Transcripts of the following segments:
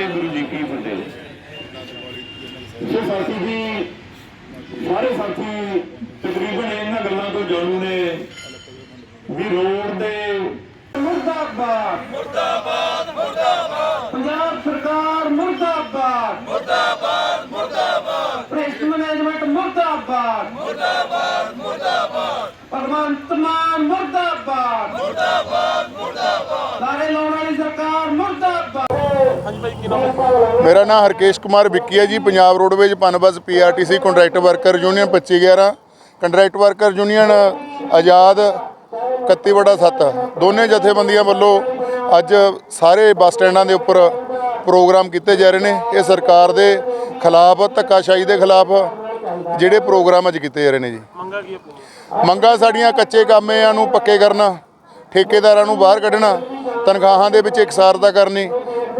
ਗੁਰੂ ਜੀ ਕੀ ਫਤਿਹ ਸੋ ਸਾਥੀ ਜੀ ਸਾਰੇ ਸਾਥੀ ਤਕਰੀਬਨ ਇਹਨਾਂ ਗੱਲਾਂ ਤੋਂ ਜਾਣੂ ਨੇ। ਵੀ ਰੋਡ ਦੇ ਮੁਰਦਾਬਾਦ। ਮੁਰਦਾਬਾਦ ਮੁਰਦਾਬਾਦ। ਪੰਜਾਬ ਸਰਕਾਰ ਮੁਰਦਾਬਾਦ। ਮੁਰਦਾਬਾਦ ਮੁਰਦਾਬਾਦ। ਪ੍ਰੈਸ ਮੈਨੇਜਮੈਂਟ ਮੁਰਦਾਬਾਦ। ਮੁਰਦਾਬਾਦ ਮੁਰਦਾਬਾਦ। ਭਗਵੰਤ ਮਾਨ ਮੁਰਦਾਬਾਦ। ਮੁਰਦਾਬਾਦ ਮੁਰਦਾਬਾਦ। ਸਾਰੇ ਲਾਉਣ ਵਾਲੀ ਸਰਕਾਰ ਮੁਰਦਾਬਾਦ। ਮੇਰਾ ਨਾਮ ਹਰਕੇਸ਼ ਕੁਮਾਰ ਵਿੱਕੀ ਹੈ ਜੀ Punjab roadways Punbus PRTC contract worker union 2511 contract worker union Azad 31 ਬੜਾ 7 ਦੋਨੇ ਜਥੇਬੰਦੀਆਂ ਵੱਲੋਂ ਅੱਜ ਸਾਰੇ ਬੱਸ ਸਟੈਂਡਾਂ ਦੇ ਉੱਪਰ ਪ੍ਰੋਗਰਾਮ ਕੀਤੇ ਜਾ ਰਹੇ ਨੇ। ਇਹ ਸਰਕਾਰ ਦੇ ਖਿਲਾਫ ਧੱਕਾਸ਼ਾਹੀ ਦੇ ਖਿਲਾਫ ਜਿਹੜੇ ਪ੍ਰੋਗਰਾਮ ਅੱਜ ਕੀਤੇ ਜਾ ਰਹੇ ਨੇ ਜੀ। ਮੰਗਾਂ ਸਾਡੀਆਂ ਕੱਚੇ ਕਾਮਿਆਂ ਨੂੰ ਪੱਕੇ ਕਰਨਾ ਠੇਕੇਦਾਰਾਂ ਨੂੰ ਬਾਹਰ ਕੱਢਣਾ ਤਨਖਾਹਾਂ ਦੇ ਵਿੱਚ ਇਕਸਾਰਤਾ ਕਰਨੀ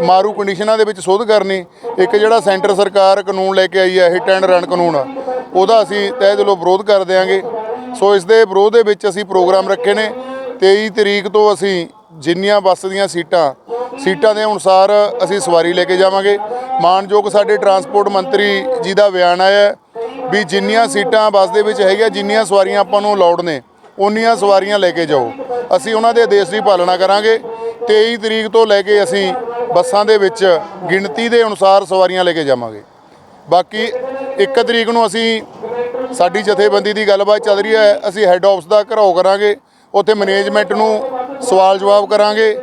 ਮਾਰੂ ਕੰਡੀਸ਼ਨਾਂ ਦੇ ਵਿੱਚ ਸੋਧ ਕਰਨੀ। ਇੱਕ ਜਿਹੜਾ ਸੈਂਟਰ ਸਰਕਾਰ ਕਾਨੂੰਨ ਲੈ ਕੇ ਆਈ ਹੈ ਹਿੱਟ ਐਂਡ ਰਨ ਕਾਨੂੰਨ, ਉਹਦਾ ਅਸੀਂ ਤਹਿ ਦਿਲੋਂ ਵਿਰੋਧ ਕਰ ਦਿਆਂਗੇ। ਸੋ ਇਸ ਦੇ ਵਿਰੋਧ ਦੇ ਵਿੱਚ ਅਸੀਂ ਪ੍ਰੋਗਰਾਮ ਰੱਖੇ ਨੇ। 23 ਤਰੀਕ ਤੋਂ ਅਸੀਂ ਜਿੰਨੀਆਂ ਬੱਸ ਦੀਆਂ ਸੀਟਾਂ ਸੀਟਾਂ ਦੇ ਅਨੁਸਾਰ ਅਸੀਂ ਸਵਾਰੀ ਲੈ ਕੇ ਜਾਵਾਂਗੇ। ਮਾਨਯੋਗ ਸਾਡੇ ਟਰਾਂਸਪੋਰਟ ਮੰਤਰੀ ਜੀ ਦਾ ਬਿਆਨ ਆਇਆ ਵੀ ਜਿੰਨੀਆਂ ਸੀਟਾਂ ਬੱਸ ਦੇ ਵਿੱਚ ਹੈਗੀਆਂ, ਜਿੰਨੀਆਂ ਸਵਾਰੀਆਂ ਆਪਾਂ ਨੂੰ ਅਲਾਉਡ ਨੇ, ਉਨੀਆਂ ਸਵਾਰੀਆਂ ਲੈ ਕੇ ਜਾਓ। ਅਸੀਂ ਉਹਨਾਂ ਦੇ ਆਦੇਸ਼ ਦੀ ਪਾਲਣਾ ਕਰਾਂਗੇ। 23 ਤਰੀਕ ਤੋਂ ਲੈ ਕੇ ਅਸੀਂ ਬੱਸਾਂ ਦੇ ਵਿੱਚ ਗਿਣਤੀ ਦੇ ਅਨੁਸਾਰ ਸਵਾਰੀਆਂ ਲੈ ਕੇ ਜਾਵਾਂਗੇ। ਬਾਕੀ 1 ਤਰੀਕ ਨੂੰ ਅਸੀਂ ਸਾਡੀ ਜਥੇਬੰਦੀ ਦੀ ਗੱਲਬਾਤ ਚੱਲ ਰਹੀ ਹੈ, ਅਸੀਂ ਹੈੱਡ ਆਫਿਸ ਦਾ ਘਰਾਓ ਕਰਾਂਗੇ, ਉੱਥੇ ਮੈਨੇਜਮੈਂਟ ਨੂੰ ਸਵਾਲ ਜਵਾਬ ਕਰਾਂਗੇ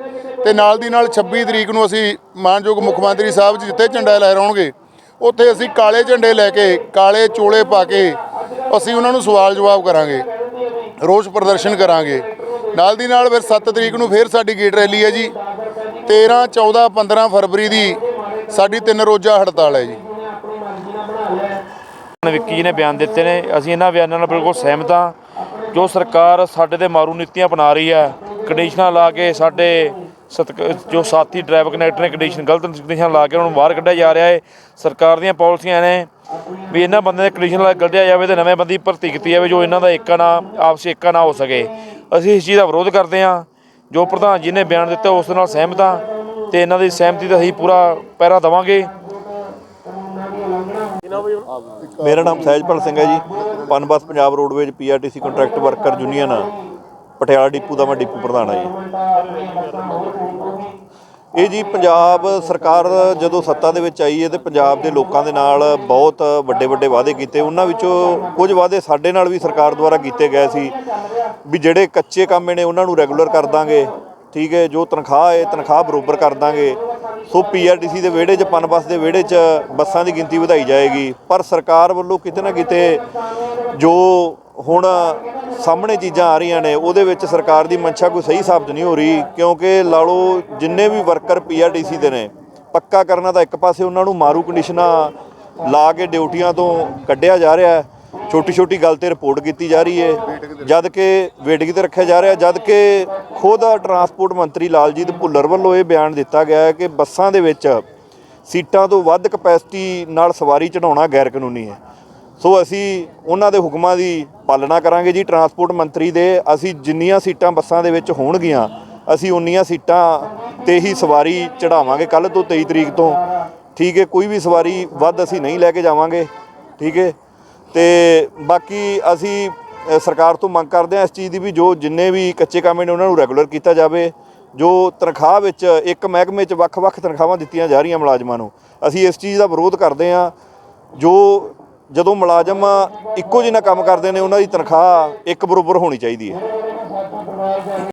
ਤੇ ਨਾਲ ਦੀ ਨਾਲ 26 ਤਰੀਕ ਨੂੰ ਅਸੀਂ ਮਾਨਯੋਗ ਮੁੱਖ ਮੰਤਰੀ ਸਾਹਿਬ ਜੀ ਜਿੱਥੇ ਝੰਡਾ ਲਹਿਰਾਉਣਗੇ, ਉੱਥੇ ਅਸੀਂ ਕਾਲੇ ਝੰਡੇ ਲੈ ਕੇ, ਕਾਲੇ ਚੋਲੇ ਪਾ ਕੇ ਅਸੀਂ ਉਹਨਾਂ ਨੂੰ ਸਵਾਲ ਜਵਾਬ ਕਰਾਂਗੇ, ਰੋਸ ਪ੍ਰਦਰਸ਼ਨ ਕਰਾਂਗੇ। ਨਾਲ ਦੀ ਨਾਲ ਫਿਰ 7 ਤਰੀਕ ਨੂੰ ਫਿਰ ਸਾਡੀ ਗੇਟ ਰੈਲੀ ਹੈ ਜੀ। 13 14 15 ਫਰਵਰੀ ਦੀ ਸਾਡੀ ਤਿੰਨ ਰੋਜ਼ਾ ਹੜਤਾਲ ਹੈ ਜੀ। ਹੁਣ ਵਿੱਕੀ ਜੀ ਨੇ ਬਿਆਨ ਦਿੱਤੇ ਨੇ, ਅਸੀਂ ਇਹਨਾਂ ਬਿਆਨਾਂ ਨਾਲ ਬਿਲਕੁਲ ਸਹਿਮਤ ਹਾਂ। ਜੋ ਸਰਕਾਰ ਸਾਡੇ ਤੇ ਮਾਰੂ ਨੀਤੀਆਂ ਅਪਣਾ ਰਹੀ ਹੈ ਕੰਡੀਸ਼ਨਾਂ ਲਾ ਕੇ ਸਾਡੇ ਸਤਕ- ਜੋ ਸਾਥੀ ਡਰਾਈਵਰ ਕਨੈਕਟਰ ਨੇ ਕੰਡੀਸ਼ਨ ਗਲਤ ਕੰਡੀਸ਼ਨ ਲਾ ਕੇ ਉਹਨਾਂ ਨੂੰ ਬਾਹਰ ਕੱਢਿਆ ਜਾ ਰਿਹਾ ਹੈ। ਸਰਕਾਰ ਦੀਆਂ ਪਾਲਿਸੀਆਂ ਨੇ ਵੀ ਇਹਨਾਂ ਬੰਦਿਆਂ ਦੇ ਕੰਡੀਸ਼ਨ ਲਾ ਕੇ ਕੱਢਿਆ ਜਾਵੇ ਤੇ ਨਵੇਂ ਬੰਦੀ ਭਰਤੀ ਕੀਤੀ ਜਾਵੇ, ਜੋ ਇਹਨਾਂ ਦਾ ਏਕਾ ਨਾ, ਆਪਸੀ ਏਕਾ ਨਾ ਹੋ ਸਕੇ। ਅਸੀਂ ਇਸ ਚੀਜ਼ ਦਾ ਵਿਰੋਧ ਕਰਦੇ ਹਾਂ। ਜੋ ਪ੍ਰਧਾਨ ਜੀ ਨੇ ਬਿਆਨ ਦਿੱਤਾ, ਉਸ ਨਾਲ ਸਹਿਮਤ ਹਾਂ ਤੇ ਇਹਨਾਂ ਦੀ ਸਹਿਮਤੀ ਦਾ ਅਸੀਂ ਪੂਰਾ ਪਹਿਰਾ ਦੇਵਾਂਗੇ। ਮੇਰਾ ਨਾਮ ਸਹਿਜਪਾਲ ਸਿੰਘ ਹੈ ਜੀ। PUNBUS Punjab roadways PRTC contract worker union Patiala depot ਦਾ ਮੈਂ ਡਿਪੂ ਪ੍ਰਧਾਨ ਹਾਂ ਜੀ। ਇਹ ਜੀ ਪੰਜਾਬ ਸਰਕਾਰ ਜਦੋਂ ਸੱਤਾ ਦੇ ਵਿੱਚ ਆਈ ਹੈ ਤੇ ਪੰਜਾਬ ਦੇ ਲੋਕਾਂ ਦੇ ਨਾਲ ਬਹੁਤ ਵੱਡੇ ਵੱਡੇ ਵਾਅਦੇ ਕੀਤੇ। ਉਹਨਾਂ ਵਿੱਚੋਂ ਕੁਝ ਵਾਅਦੇ ਸਾਡੇ ਨਾਲ ਵੀ ਸਰਕਾਰ ਦੁਆਰਾ ਕੀਤੇ ਗਏ ਸੀ ਵੀ ਜਿਹੜੇ ਕੱਚੇ ਕੰਮ ਨੇ ਉਹਨਾਂ ਨੂੰ ਰੈਗੂਲਰ ਕਰ ਦਾਂਗੇ, ਠੀਕ ਹੈ, ਜੋ ਤਨਖਾਹ ਹੈ, ਤਨਖਾਹ ਬਰੋਬਰ ਕਰ ਦਾਂਗੇ। ਸੋ ਪੀਆਰਟੀਸੀ ਦੇ ਵਿਹੜੇ 'ਚ, ਪਨਬਸ ਦੇ ਵਿਹੜੇ 'ਚ ਬੱਸਾਂ ਦੀ ਗਿਣਤੀ ਵਧਾਈ ਜਾਏਗੀ। ਪਰ ਸਰਕਾਰ ਵੱਲੋਂ ਕਿਤੇ ਨਾ ਕਿਤੇ ਜੋ ਹੁਣ ਸਾਹਮਣੇ ਚੀਜ਼ਾਂ ਆ ਰਹੀਆਂ ਨੇ, ਉਹਦੇ ਵਿੱਚ ਸਰਕਾਰ ਦੀ ਮਨਸ਼ਾ ਕੋਈ ਸਹੀ ਸਾਬਤ ਨਹੀਂ ਹੋ ਰਹੀ, ਕਿਉਂਕਿ ਲਾ ਲਓ ਜਿੰਨੇ ਵੀ ਵਰਕਰ ਪੀਆਰਟੀਸੀ ਦੇ ਨੇ, ਪੱਕਾ ਕਰਨਾ ਤਾਂ ਇੱਕ ਪਾਸੇ ਉਹਨਾਂ ਨੂੰ ਮਾਰੂ ਕੰਡੀਸ਼ਨਾਂ ਲਾ ਕੇ ਡਿਊਟੀਆਂ ਤੋਂ ਕੱਢਿਆ ਜਾ ਰਿਹਾ ਹੈ ਛੋਟੀ ਛੋਟੀ ਗੱਲ ਤੇ ਰਿਪੋਰਟ ਕੀਤੀ ਜਾ ਰਹੀ ਹੈ, ਜਦ ਕਿ ਵੇਟਿੰਗ ਤੇ ਰੱਖਿਆ ਜਾ ਰਿਹਾ, ਜਦ ਕਿ ਖੁਦ ਟਰਾਂਸਪੋਰਟ ਮੰਤਰੀ ਲਾਲਜੀਤ ਭੁੱਲਰ ਵੱਲੋਂ ਇਹ ਬਿਆਨ ਦਿੱਤਾ ਗਿਆ ਹੈ ਕਿ ਬੱਸਾਂ ਦੇ ਵਿੱਚ ਸੀਟਾਂ ਤੋਂ ਵੱਧ ਕਪੈਸਿਟੀ ਨਾਲ ਸਵਾਰੀ ਚੜਾਉਣਾ ਗੈਰ ਕਾਨੂੰਨੀ ਹੈ। ਸੋ ਅਸੀਂ ਉਹਨਾਂ ਦੇ ਹੁਕਮਾਂ ਦੀ ਪਾਲਣਾ ਕਰਾਂਗੇ ਜੀ। ਟਰਾਂਸਪੋਰਟ ਮੰਤਰੀ ਦੇ ਅਸੀਂ ਜਿੰਨੀਆਂ ਸੀਟਾਂ ਬੱਸਾਂ ਦੇ ਵਿੱਚ ਹੋਣਗੀਆਂ, ਅਸੀਂ ਉਨੀਆਂ ਸੀਟਾਂ ਤੇ ਹੀ ਸਵਾਰੀ ਚੜਾਵਾਂਗੇ ਕੱਲ ਤੋਂ 23 ਤਰੀਕ ਤੋਂ। ਠੀਕ ਹੈ, ਕੋਈ ਵੀ ਸਵਾਰੀ ਵੱਧ ਅਸੀਂ ਨਹੀਂ ਲੈ ਕੇ ਜਾਵਾਂਗੇ। ਠੀਕ ਹੈ, ਤੇ ਬਾਕੀ ਅਸੀਂ ਸਰਕਾਰ ਤੋਂ ਮੰਗ ਕਰਦੇ ਹਾਂ ਇਸ ਚੀਜ਼ ਦੀ ਵੀ ਜੋ ਜਿੰਨੇ ਵੀ ਕੱਚੇ ਕੰਮ ਨੇ ਉਹਨਾਂ ਨੂੰ ਰੈਗੂਲਰ ਕੀਤਾ ਜਾਵੇ। ਜੋ ਤਨਖਾਹ ਵਿੱਚ ਇੱਕ ਮਹਿਕਮੇ 'ਚ ਵੱਖ-ਵੱਖ ਤਨਖਾਹਾਂ ਦਿੱਤੀਆਂ ਜਾ ਰਹੀਆਂ ਮੁਲਾਜ਼ਮਾਂ ਨੂੰ, ਅਸੀਂ ਇਸ ਚੀਜ਼ ਦਾ ਵਿਰੋਧ ਕਰਦੇ ਹਾਂ। ਜੋ ਜਦੋਂ ਮੁਲਾਜ਼ਮ ਇੱਕੋ ਜਿਹਾ ਕੰਮ ਕਰਦੇ ਨੇ, ਉਹਨਾਂ ਦੀ ਤਨਖਾਹ ਇੱਕ ਬਰਾਬਰ ਹੋਣੀ ਚਾਹੀਦੀ ਹੈ।